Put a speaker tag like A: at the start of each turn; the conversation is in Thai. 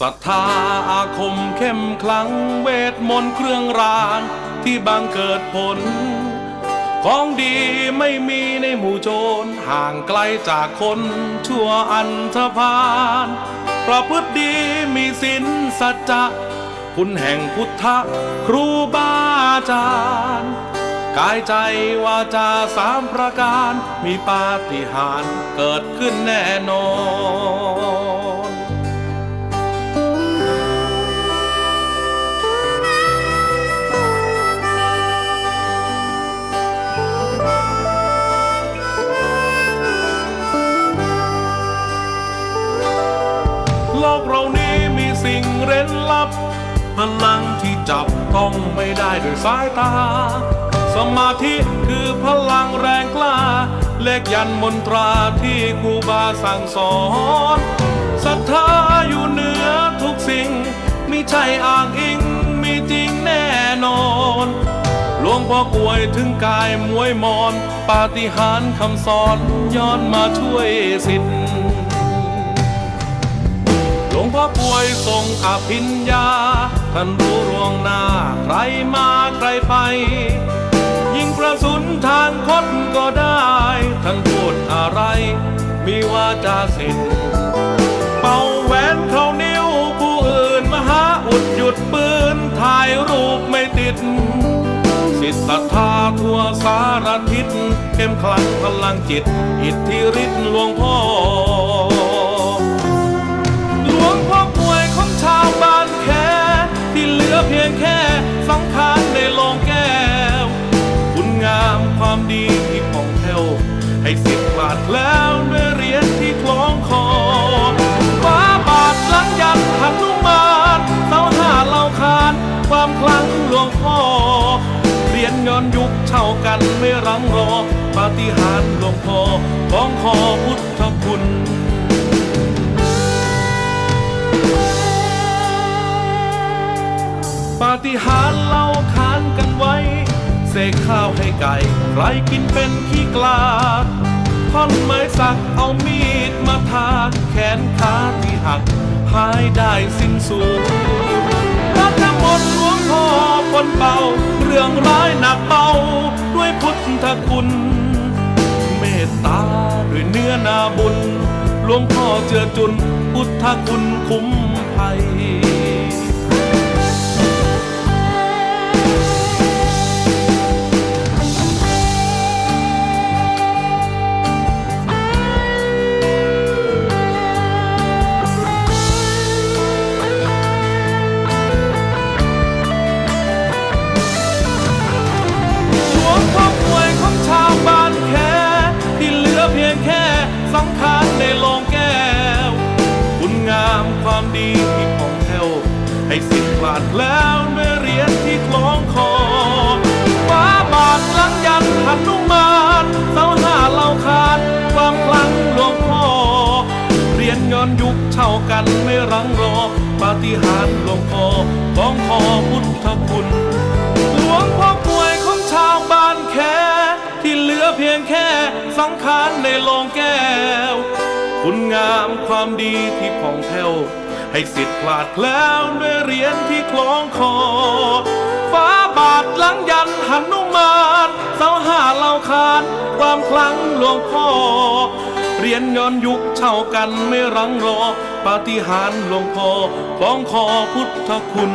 A: ศรัทธาอาคมเข้มขลังเวทมนต์เครื่องรางที่บังเกิดผล ของดีไม่มีในหมู่โจรห่างไกลจากคนชั่วอันธพาลประพฤติดีมีศีลสัจจะคุณแห่งพุทธครูบาอาจารย์ กายใจวาจาสามประการ มีปาฏิหาริย์เกิดขึ้นแน่นอน ลับ พลังที่จับต้องไม่ได้ด้วยสายตา สมาธิคือพลังแรงกล้า เลขยันมนตราที่ครูบาสั่งสอนศรัทธาอยู่เหนือทุกสิ่งมิใช่อ้างอิงมีจริงแน่นอนหลวงพ่อกลวยถึงกายมวยมอน ปาฏิหาริย์คำสอนย้อนมาช่วยสิทธิ์ พ่อป่วยทรงอภิญญา ท่านรู้รวงหน้าใครมาใครไป ยิงกระสุนทางคดก็ได้ ท่านพูดอะไร มีวาจาสิทธิ์เป่าแหวนเขานิ้วผู้อื่นมหาอุดหยุดปืนถ่ายรูปไม่ติด สิทธาธาทั่วสารทิศเข้มขลังพลังจิต อิทธิฤทธิ์หลวงพ่อามความดีที่ผ่องแผ้วให้สิทธิ์บาดแล้วด้วยเหรียญที่คล้องคอฟ้าบาทหลังยันหันุมานเสาห้าเหล่าคานความคลังหลวงพ่อเหรียญย้อนยุคเช่ากันไม่รังรอปาฏิหาริย์หลวงพ่อของคอพุทธคุณปาฏิหาริย์เล่า เสกข้าวให้ไก่ ใครกินเป็นขี้กลาท่อนไม้สักเอามีดมาทาแขนขาที่หัก หายได้สิ้นสูญรักมนต์หลวงพ่อปนเป่าเรื่องร้ายหนักเบา ด้วยพุทธคุณ เมตตาด้วยเนื้อนาบุญ หลวงพ่อเจือจุน พุทธคุณคุ้มภัย ความดีที่ผ่องแผ้วให้สิทธิ์บาดแล้วด้วยเรียญที่คล้องคอฟ้าบาทหลังยันหันุมานเสาห้าเหล่าคานความคลังหลวงพ่อเรียนย้อนยุคเช่ากันไม่รังรอปาฏิหาริย์หลวงพ่อของคอพุทธคุณ หลวงพ่อป่วยของชาวบ้านแค่ที่เหลือเพียงแค่สังขารในโลงแก้ว คุณงามความดีที่ผ่องแผ้วให้สิทธิ์คลาดแคล้วด้วยเหรียญที่คล้องคอ ฟ้าบาทหลังยันหันุมานเสาห้าเหล่าคานความคลังหลวงพ่อเรียนย้อนยุคเช่ากันไม่รังรอ ปาฏิหาริย์หลวงพ่อคล้องคอพุทธคุณ